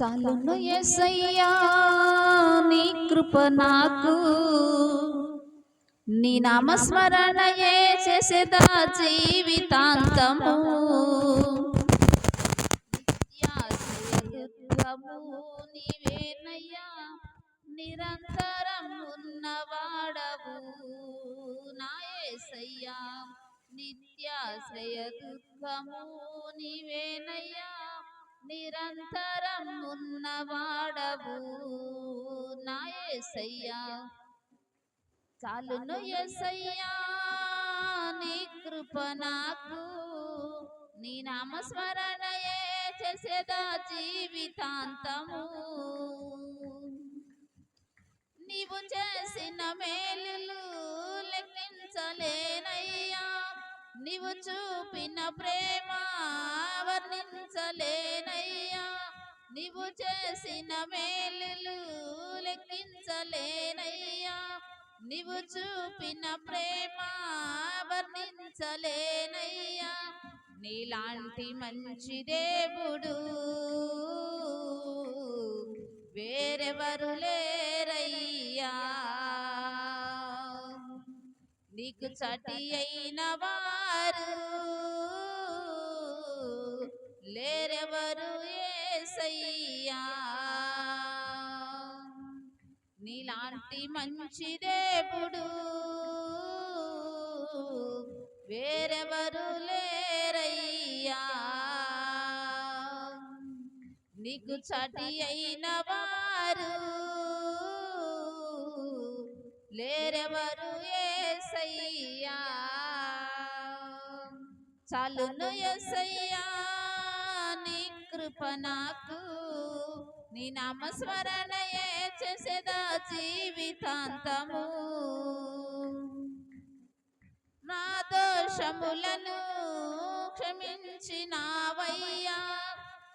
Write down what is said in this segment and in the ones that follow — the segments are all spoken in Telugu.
చాలును ఎసయ్యా నీ కృప నాకు. నీ నామస్మరణయే చేసేదా జీవితాంతము. నీవేనయ్యా నిరంతరం ఉన్నవాడవు. నాయసయ్యా నిత్యాశ్రయ దుఃఖము నీవేనయ్యా. నిరంతరం ఉన్నవాడవు నాయసయ్యా చాలును ఎసయ్యా నీ కృప నాకు. నీ నామస్మరణయే చేసేదా జీవితాంతము. నీవు చేసిన మేలులు లెక్కించలే నీవు చూపిన ప్రేమ వర్ణించలేనయ్యా. నీవు చేసిన మేలులు లెక్కించలేనయ్యా. నీవు చూపిన ప్రేమ వర్ణించలేనయ్యా. నీలాంటి మంచి దేవుడు వేరెవరు లే నీకు చటి అయిన వారు లేరెవరు ఏసయ్యా? నీలాంటి మంచి దేవుడు వేరెవరు లేరయ్యా? నీకు చటి అయిన వారు లేరెవరు ఏసయ్యా చాలును ఎసయ్యా నీ కృప నాకు. నీ నామస్మరణయే చేసేదా జీవితాంతము. నా దోషములను క్షమించినావయ్యా.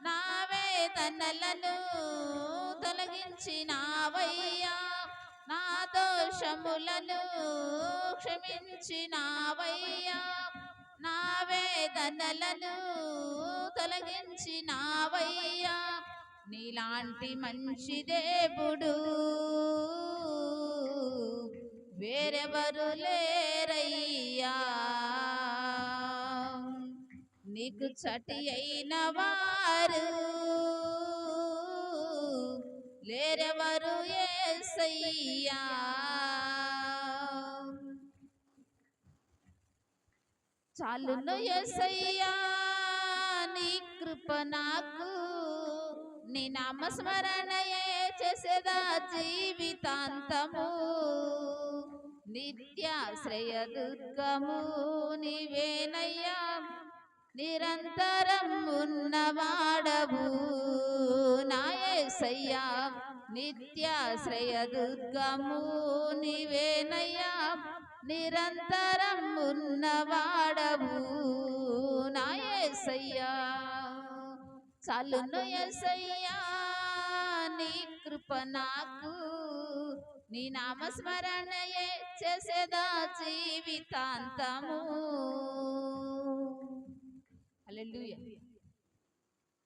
నా వేదనలను తొలగించినావయ్యా. దోషములను క్షమించినావయ్యా. నా వేదనలను తొలగించినావయ్యా. నీలాంటి మంచి దేవుడు వేరెవరు లేరయ్యా. నీకు చటి అయిన వారు లేరెవరు ఏసయ్యా చాలును ఎసయ్యా నీ కృప నాకు. నీ నామస్మరణయే చేసేదా జీవితాంతము. నిత్యాశ్రయ దుర్గము నీవేనయ్యా. నిరంతరం ఉన్నవాడవు ఏసయ్యా నిత్యాశ్రయ దుర్గము నిరంతరం ఉన్నవాడవు నాయసయ్యా చాలు నయసయ్యా నీ కృప నాకు. నీ నామస్మరణయే చేసేదా జీవితాంతము. అల్లెలుయా